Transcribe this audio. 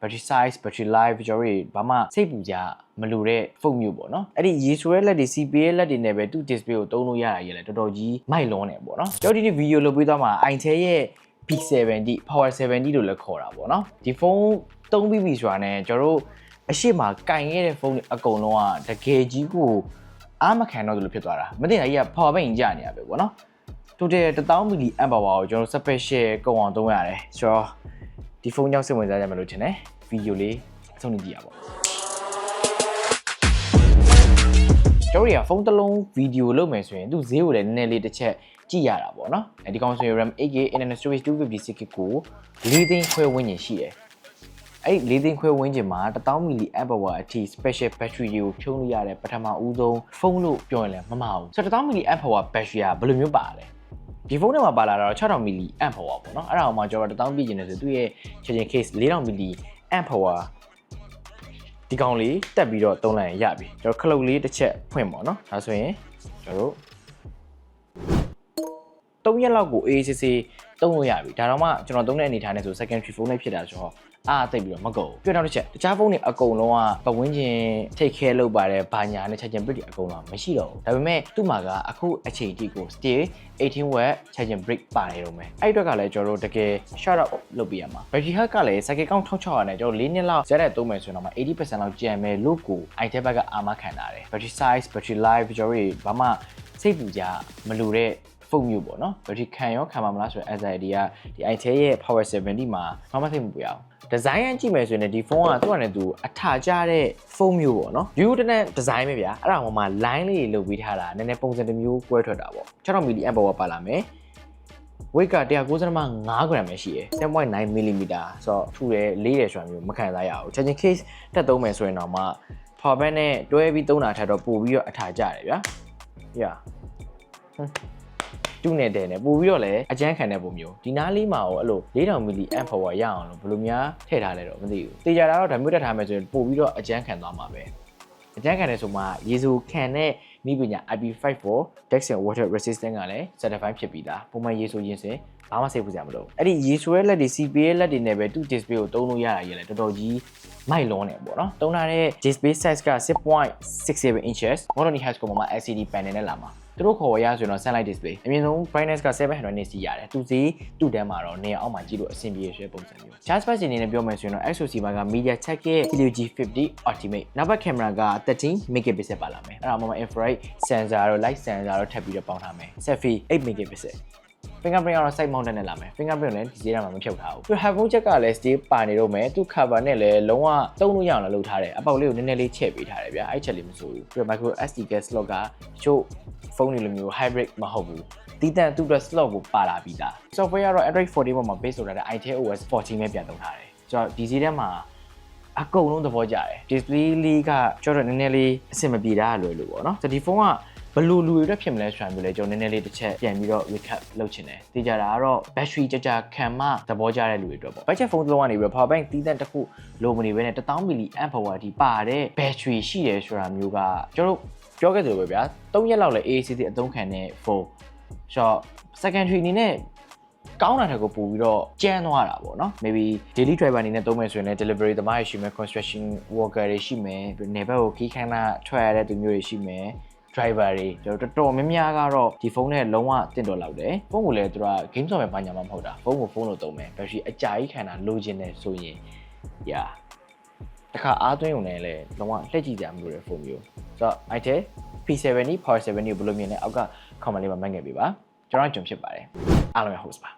battery size battery life ကျွန်တော်တို့ဘာမှစိတ်ပူကြမလိုတဲ့ဖုန်းမျိုးပေါ့နော်အဲ့ဒီရေဆိုရဲလက်တွေ CPA လက်တွေနဲ့ပဲသူ display ကိုသုံးလို့ရတာကြီးလေတော်တော်ကြီးမိုက်လွန်းနေပေါ့နော်ကျွန်တော်ဒီနေ့ဗီဒီယိုလုပ်ပေးသွားမှာ itel ရဲ့ P70 Power 70လို့လည်းခေါ်တာပေါ့နော်ဒီဖုန်းသုံးပြီးပြီဆိုတာနဲ့ကျွန်တော်တို့အရှိမကင်ခဲ့တဲ့ဖုန်းတွေအကုန်လုံးကတကယ်ကြီးကိုအားမခံတော့သလိုဖြစ်သွားတာမသိတာကြီးက power bank ကြီးကြနေရပဲပေါ့နော် total 1000 mAh ကိုကျွန်တော် special ကုန်အောင်သုံးရတယ်ဆိုတော့ ဒီဖုန်းကြောင့်စိတ်ဝင်စားကြမယ်လို့ထင်တယ်ဗီဒီယိုလေးအဆုံးနေကြည့်ရပါကျွန်တော်တို့ကဖုန်းတစ်လုံးဗီဒီယိုလုပ်မယ်ဆိုရင်သူဈေးကိုလည်းနည်းနည်းလေးတစ်ချက်ကြည့်ရတာပေါ့နော်အဲဒီကောင်ဆိုရင် RAM 8GB internal storage 256GB ကို၄သိန်းခွဲဝန်းကျင်ရှိတယ်အဲ့ဒီ၄သိန်းခွဲဝန်းကျင်မှာ1000 mAh အထိ special battery တွေကိုဖြုံးလို့ရတဲ့ပထမဦးဆုံးဖုန်းလို့ပြောရင်လည်းမမှားဘူးဆိုတော့1000 mAh battery ကဘယ်လိုမျိုးပါလဲ ဒီဖုန်းထဲမှာပါလာတာတော့6000 mAh power ပေါ့နော်အဲ့ဒါအောင်မှကျွန်တော်1000ပြည့်ကျင်နေဆိုသူ့ရဲ့ charging case 4000 mAh power ဒီကောင်လေးတက်ပြီးတော့သုံးလိုက်ရင်ရပြီကျွန်တော်ခလုတ်လေးတစ်ချက်ဖွင့်ပေါ့နော်ဒါဆိုရင်ကျွန်တော်တို့ 3ရက်လောက်ကိုအေးစစ်စစ်သုံးလို့ရပြီဒါတော့မှကျွန်တော်သုံးတဲ့အနေထားနဲ့ဆို secondary phone နဲ့ဖြစ်တာဆိုတော့အားသိပ်ပြီးတော့မကုန်ဘူးပြတော့တစ်ချက်တခြားဖုန်းတွေအကုန်လုံးကပဝင်းကျင် take care လုပ်ပါတယ်ဘာညာနဲ့ charging brick တွေအကုန်လုံးမရှိတော့ဘူးဒါပေမဲ့သူ့မှာကအခုအချိန်အထိကို still 18 watt charging brick ပါနေတော့မယ်အဲ့အတွက်ကလည်းကျွန်တော်တို့တကယ် short up လုပ်ပြရမှာ battery health ကလည်း cycle count 1600နဲ့ကျွန်တော်၄နှစ်လောက်ဇက်တဲ့သုံးမယ်ဆိုရင်တော့80%လောက်ကျန်မယ်လို့ကို itel ဘက်ကအာမခံတာတယ် battery size battery life ကျွန်တော်တို့ဘာမှစိတ်ပူကြမလိုတဲ့ ဖုန်းမျိုးပေါ့နော် battery ခံရောခံပါမလားဆိုတော့ anxiety ကဒီ itel ရဲ့ power 70မှာဘာမှစိတ်မပူရအောင်ဒီဇိုင်းရကြည့်မယ်ဆိုရင်ဒီဖုန်းကသူ့အနေနဲ့သူအထာကျတဲ့ဖုန်းမျိုးပေါ့နော် view တဲ့ဒီဇိုင်းပဲဗျာအဲ့ဒါမှမှ line လေးတွေလုပ်ပြီးထားတာနည်းနည်းပုံစံတစ်မျိုးကွဲထွက်တာပေါ့6000 mAh power ပါလာမယ် weight က195 gram ပဲရှိတယ်10.9 mm ဆိုတော့ထူတယ်လေးတယ်ဆိုတာမျိုးမခံစားရဘူး charging case တက်သုံးမယ်ဆိုရင်တော့မှ power bank နဲ့တွဲပြီးသုံးတာထက်တော့ပိုပြီးတော့အထာကျတယ်ဗျာ။ညာဟွန်း တူနဲ့တယ်နဲ့ပိုပြီးတော့လည်းအကျန်းခံတဲ့ပုံမျိုးဒီနားလေးမှာရောအဲ့လို4000 mAh power ရအောင်လို့ဘယ်လိုများထည့်ထားလဲတော့မသိဘူး။တေချာတာတော့ဒါမျိုးတက်ထားမယ်ဆိုရင်ပိုပြီးတော့အကျန်းခံသွားမှာပဲ။အကျန်းခံတယ်ဆိုမှရေစုခံတဲ့နိပညာ IP54 Dex and Water Resistant ကလည်း certified ဖြစ်ပြီးသားပုံမှန်ရေဆိုရင်းစင်ဘာမှစိတ်ပူစရာမလိုဘူးအဲ့ဒီရေဆိုရဲလက်တွေ CPA လက်တွေနဲ့ပဲသူ့ display ကိုသုံးလို့ရတာကြီးလေတော်တော်ကြီးမိုက်လွန်းနေပေါ့နော်သုံးထားတဲ့ display size က6.67 inches Monochrome Hertz ကိုမှ LCD panel နဲ့လာမှာ သူတို့ခေါ်ရဆိုရင်တော့ sunlight display အမြင့်ဆုံး brightness က700 nits ရတယ်သူစီသူ့တန်းမှာတော့နေရာအောက်မှာကြည့်လို့အဆင်ပြေရတဲ့ပုံစံမျိုး charge pass အနေနဲ့ပြောမယ်ဆိုရင်တော့ SoC မှာက MediaTek ရဲ့ Helio G50 Ultimate နောက်ဘက် camera က13 megapixel ပါလာမယ်အဲ့ဒါမှမှ infrared sensor တို့ light sensor တို့ထပ်ပြီးတော့ပေါင်းထားမယ် selfie 8 megapixel fingerprint ကတော့ side mounted နဲ့လာမယ် fingerprint လည်းဒီဈေးထဲမှာမဖြုတ်ထားဘူးပြီး headphone jack ကလည်း still ပါနေတော့မယ်သူ cover နဲ့လည်းလုံးဝသုံးလို့ရအောင်လည်းလုပ်ထားတယ်အပေါက်လေးကိုနည်းနည်းလေးချဲ့ပေးထားတယ်ဗျာအဲ့ချက်လေးမစိုးဘူးပြီး micro SD card slot က show ဖုန်းတွေလိုမျိုး hybrid မဟုတ်ဘူးတီးတန့်သူ့အတွက် slot ကိုပါလာပြီးသား software ကတော့ Android 14ပေါ်မှာ base လုပ်ထားတဲ့ itel OS 14ပဲပြန်သုံးထားတယ်ကျွန်တော်ဒီဈေးထဲမှာအကုန်လုံးသဘောကျတယ် display လေးကကျွန်တော်နည်းနည်းလေးအဆင်မပြေတာလွယ်လို့ပေါ့နော်ဆိုဒီဖုန်းက ဘယ်လိုလူတွေအတွက်ဖြစ်မလဲဆိုတာမျိုးလဲကျွန်တော်နည်းနည်းလေးတစ်ချက်ပြန်ပြီးတော့ recap လုပ်ချင်တယ်သိကြတာကတော့ battery ကြကြခံမှသဘောကျတဲ့လူတွေအတွက်ပေါ့ budget phone တစ်လုံးကနေပြီးတော့ power bank တီးတန့်တစ်ခုလိုမနေဘဲနဲ့1000 mAh power အထိပါတဲ့ battery ရှိတယ်ဆိုတာမျိုးကကျွန်တော်ပြောခဲ့သလိုပဲဗျာ3ရက်လောက်လဲ AC အသုံးခံတဲ့ phone ဆိုတော့ secondary အနေနဲ့ကောင်းတာတစ်ခုပို့ပြီးတော့ကျန်းသွားတာပေါ့နော် maybe daily driver အနေနဲ့သုံးမယ်ဆိုရင်လည်း delivery သမားတွေရှိမယ် construction worker တွေရှိမယ်နေဘက်ကိုခီးခန်းတာထွက်ရတဲ့သူမျိုးတွေရှိမယ် driver တွေကျွန်တော်တော်တော်များများကတော့ဒီဖုန်းနဲ့လုံးဝတင့်တော်လောက်တယ်ဖုန်းကိုလည်းသူက game ဆော့မယ်ဘာညာမှမဟုတ်တာဖုန်းကိုဖုန်းလို့သုံးမယ် battery အကြာကြီးခံတာလိုချင်တယ်ဆိုရင် yeah တခါအားသွင်းုံနဲ့လည်းလုံးဝလှည့်ကြည့်ကြမလို့ရဖုန်းမျိုးဆိုတော့ itel P70 Power 70ကိုဘယ်လိုမြင်လဲအောက်က comment လေးမှာမှတ်ခဲ့ပေးပါကျွန်တော်ကြုံဖြစ်ပါတယ်အားလုံးရဲ့ host ပါ